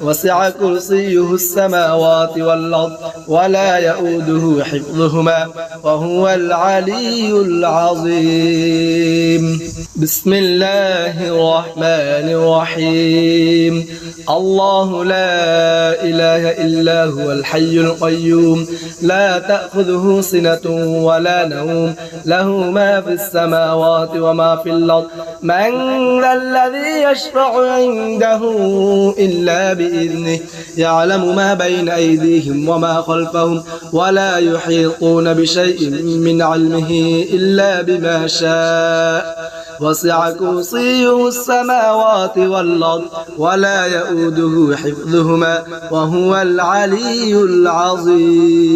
وسع كرسيه السماوات والأرض ولا يؤوده حفظهما وهو العلي العظيم. بسم الله الرحمن الرحيم. الله لا إله إلا هو الحي القيوم. لا تأخذه سنة ولا نوم. له ما في السماوات وما في الأرض. من ذا الذي يشفع عنده إلا بإذنه يعلم ما بين أيديهم وما خلفهم ولا يحيطون بشيء من علمه إلا بما شاء. وسع كرسيه السماوات والأرض ولا يؤوده حفظهما وهو العلي العظيم.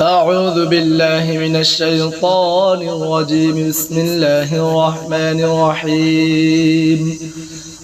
أعوذ بالله من الشيطان الرجيم. بسم الله الرحمن الرحيم.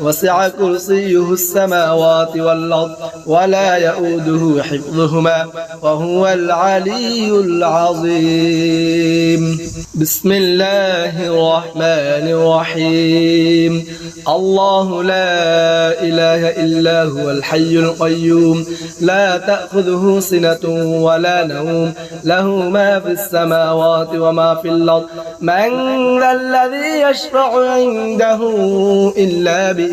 وسع كرسيه السماوات والأرض ولا يؤوده حفظهما وهو العلي العظيم. بسم الله الرحمن الرحيم. الله لا إله إلا هو الحي القيوم. لا تأخذه سنة ولا نوم. له ما في السماوات وما في الأرض. من الذي يشفع عنده إلا بإذنه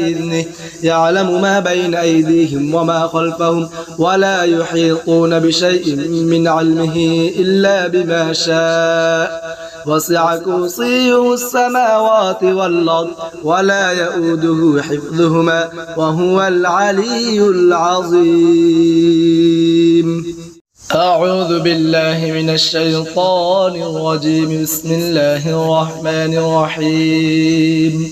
يعلم ما بين أيديهم وما خلفهم ولا يحيطون بشيء من علمه إلا بما شاء. وسع كرسيه السماوات والأرض ولا يؤوده حفظهما وهو العلي العظيم. أعوذ بالله من الشيطان الرجيم. بسم الله الرحمن الرحيم.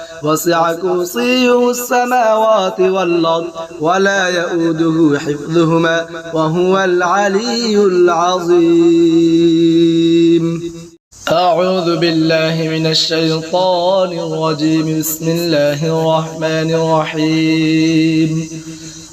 وسع كرسيه السماوات والأرض ولا يؤوده حفظهما وهو العلي العظيم. أعوذ بالله من الشيطان الرجيم. بسم الله الرحمن الرحيم.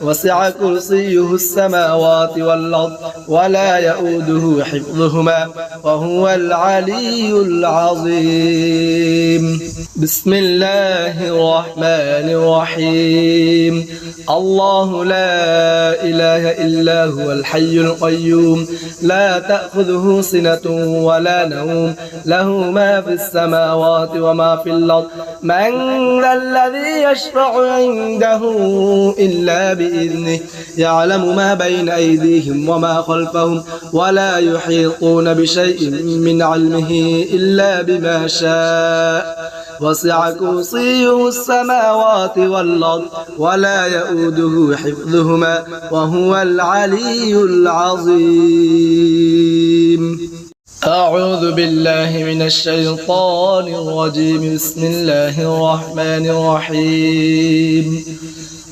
وسع كرسيه السماوات والأرض ولا يؤوده حفظهما وهو العلي العظيم. بسم الله الرحمن الرحيم. الله لا إله إلا هو الحي القيوم. لا تأخذه سنة ولا نوم. له ما في السماوات وما في الأرض. من ذا الذي يشفع عنده إلا بإذنه بإذنه يعلم ما بين أيديهم وما خلفهم ولا يحيطون بشيء من علمه إلا بما شاء. وسع كرسيه السماوات والأرض ولا يؤوده حفظهما وهو العلي العظيم. أعوذ بالله من الشيطان الرجيم بسم الله الرحمن الرحيم.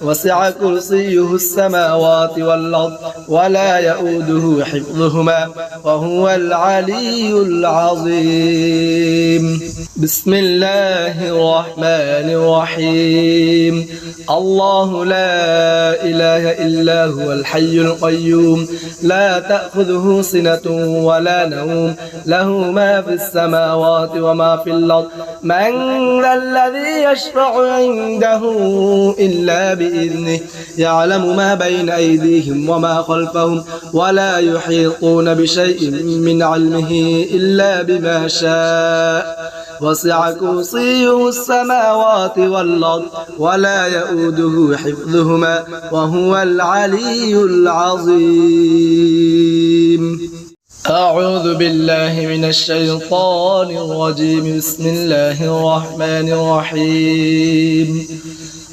وسع كرسيه السماوات والأرض ولا يؤوده حفظهما وهو العلي العظيم. بسم الله الرحمن الرحيم. الله لا إله إلا هو الحي القيوم. لا تأخذه سنة ولا نوم. له ما في السماوات وما في الأرض. من ذا الذي يشفع عنده إلا بإذنه بإذنه. يعلم ما بين أيديهم وما خلفهم ولا يحيطون بشيء من علمه إلا بما شاء. وسع كرسيه السماوات والأرض ولا يؤوده حفظهما وهو العلي العظيم. أعوذ بالله من الشيطان الرجيم. بسم الله الرحمن الرحيم.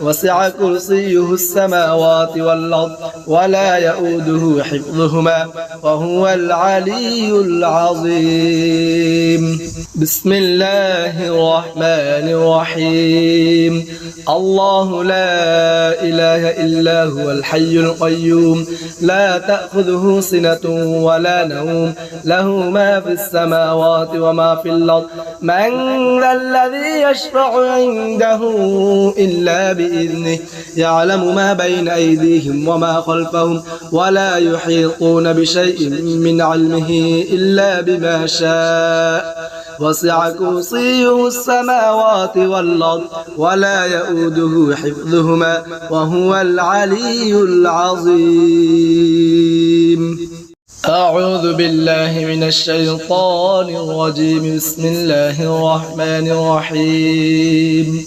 وسع كرسيه السماوات والأرض ولا يؤوده حفظهما وهو العلي العظيم. بسم الله الرحمن الرحيم. الله لا إله إلا هو الحي القيوم. لا تأخذه سنة ولا نوم. له ما في السماوات وما في الأرض. من ذا الذي يشفع عنده إلا بإذنه بإذنه. يعلم ما بين أيديهم وما خلفهم ولا يحيطون بشيء من علمه إلا بما شاء. وسع كرسيه السماوات والأرض ولا يؤوده حفظهما وهو العلي العظيم. أعوذ بالله من الشيطان الرجيم. بسم الله الرحمن الرحيم.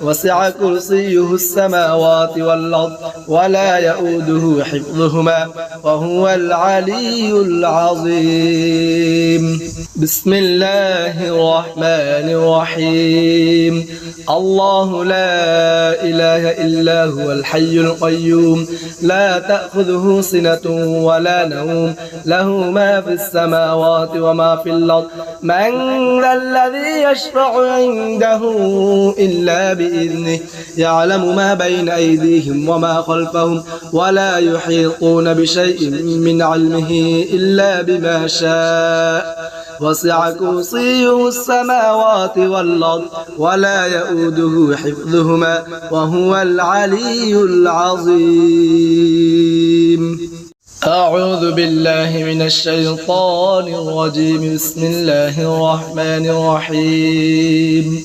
وسع كرسيه السماوات والأرض ولا يؤوده حفظهما وهو العلي العظيم. بسم الله الرحمن الرحيم. الله لا إله إلا هو الحي القيوم. لا تأخذه سنة ولا نوم. له ما في السماوات وما في الأرض. من ذا الذي يشفع عنده إلا بإذنه يعلم ما بين أيديهم وما خلفهم ولا يحيطون بشيء من علمه إلا بما شاء. وسع كرسيه السماوات والأرض ولا يؤوده حفظهما وهو العلي العظيم. أعوذ بالله من الشيطان الرجيم. بسم الله الرحمن الرحيم.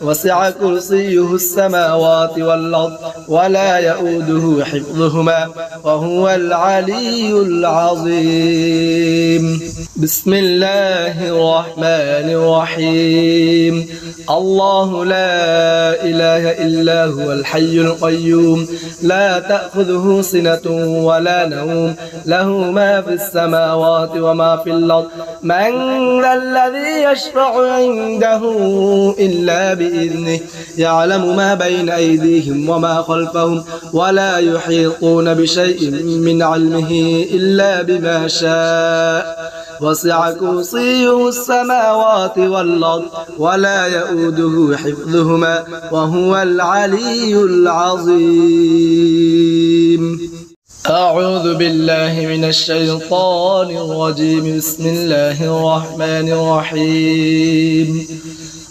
وسع كرسيه السماوات والأرض ولا يؤوده حفظهما وهو العلي العظيم. بسم الله الرحمن الرحيم. الله لا إله إلا هو الحي القيوم. لا تأخذه سنة ولا نوم. له ما في السماوات وما في الأرض. من ذا الذي يشفع عنده إلا بإذنه يعلم ما بين أيديهم وما خلفهم ولا يحيطون بشيء من علمه إلا بما شاء. وسع كرسيه السماوات والأرض ولا يؤوده حفظهما وهو العلي العظيم. أعوذ بالله من الشيطان الرجيم. بسم الله الرحمن الرحيم.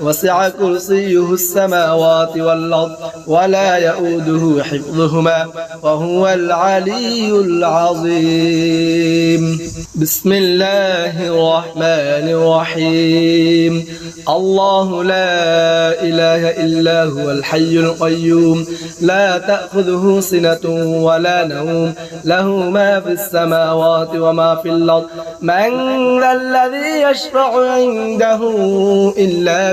وسع كرسيه السماوات والأرض ولا يؤوده حفظهما وهو العلي العظيم. بسم الله الرحمن الرحيم. الله لا إله إلا هو الحي القيوم. لا تأخذه سنة ولا نوم. له ما في السماوات وما في الأرض. من ذا الذي يشفع عنده إلا